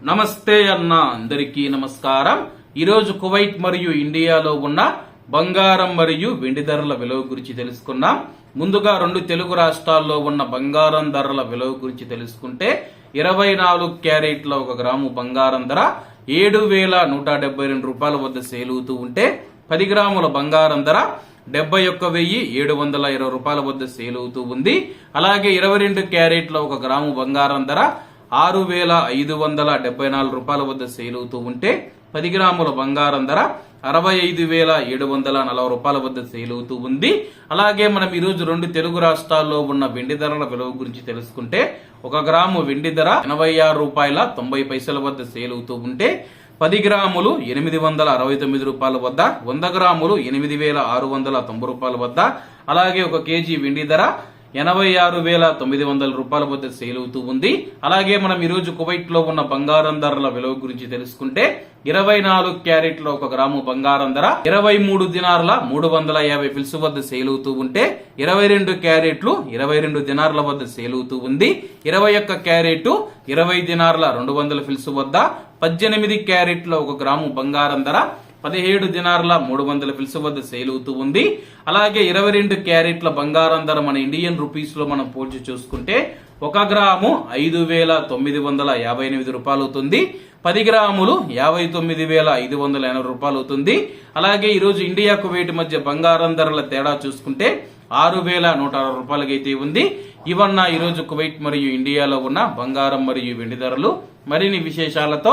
నమస్తే అన్న అందరికీ నమస్కారం. ఈరోజు కువైట్ మరియు ఇండియాలో ఉన్న బంగారం మరియు వెండి ధరల విలువ గురించి తెలుసుకున్నాం ముందుగా రెండు తెలుగు రాష్ట్రాల్లో ఉన్న బంగారం ధరల విలువ గురించి తెలుసుకుంటే ఇరవై నాలుగు క్యారెట్ల ఒక గ్రాము బంగారం ధర ఏడు వేల నూట డెబ్బై రెండు రూపాయల వద్ద సేలుతూ అవుతూ ఉంటే పది గ్రాముల బంగారం ధర డెబ్బై ఒక్క వెయ్యి ఏడు వందల ఇరవై రూపాయల వద్ద సేల్ అవుతూ ఉంది. అలాగే ఇరవై రెండు క్యారెట్ల ఒక గ్రాము బంగారం ధర ఆరు వేల ఐదు వందల డెబ్బై నాలుగు రూపాయల వద్ద సేల్ అవుతూ ఉంటే పది గ్రాముల బంగారం ధర అరవై ఐదు వేల ఏడు వందల నలభై రూపాయల వద్ద సేల్ అవుతూ ఉంది. అలాగే మనం ఈరోజు రెండు తెలుగు రాష్ట్రాల్లో ఉన్న వెండి ధరల విలువ గురించి తెలుసుకుంటే ఒక గ్రాము వెండి ధర ఎనభై ఆరు రూపాయల తొంభై పైసల వద్ద సేల్ అవుతూ ఉంటే పది గ్రాములు ఎనిమిది వందల అరవై తొమ్మిది రూపాయల వద్ద వంద గ్రాములు ఎనిమిది వేల ఆరు వందల తొంభై రూపాయల వద్ద అలాగే ఒక కేజీ వెండి ధర ఎనభై ఆరు వేల తొమ్మిది వందల రూపాయల వద్ద సేల్ అవుతూ ఉంది. అలాగే మనం ఈరోజు కువైట్లో ఉన్న బంగారం ధరల విలువ గురించి తెలుసుకుంటే ఇరవై నాలుగు క్యారెట్ల ఒక గ్రాము బంగారం ధర ఇరవై మూడు దినార్ల మూడు వందల యాభై ఫిల్స్ వద్ద సేల్ అవుతూ ఉంటే ఇరవై రెండు క్యారెట్లు ఇరవై రెండు దినార్ల వద్ద సేల్ అవుతూ ఉంది. ఇరవై ఒక్క క్యారెట్ ఇరవై దినార్ల రెండు వందల ఫిల్స్ వద్ద పద్దెనిమిది క్యారెట్ల ఒక గ్రాము బంగారం ధర పదిహేడు దినార్ల మూడు వందల పిలుసు వద్ద సేల్ అవుతూ ఉంది. అలాగే ఇరవై రెండు క్యారెట్ల బంగారం ధర మన ఇండియన్ రూపీస్లో మనం పోల్చి చూసుకుంటే ఒక గ్రాము ఐదు వేల తొమ్మిది వందల యాభై ఎనిమిది రూపాయలు అవుతుంది. పది గ్రాములు యాభై తొమ్మిది వేల ఐదు వందల ఎనభై రూపాయలు అవుతుంది. అలాగే ఈరోజు ఇండియా కువైట్ మధ్య బంగారం ధరల తేడా చూసుకుంటే ఆరు వేల నూట అరవై రూపాయలకి అయితే ఉంది. ఇవన్న ఈరోజు కువైట్ మరియు ఇండియాలో ఉన్న బంగారం మరియు వెండి ధరలు. మరిన్ని విశేషాలతో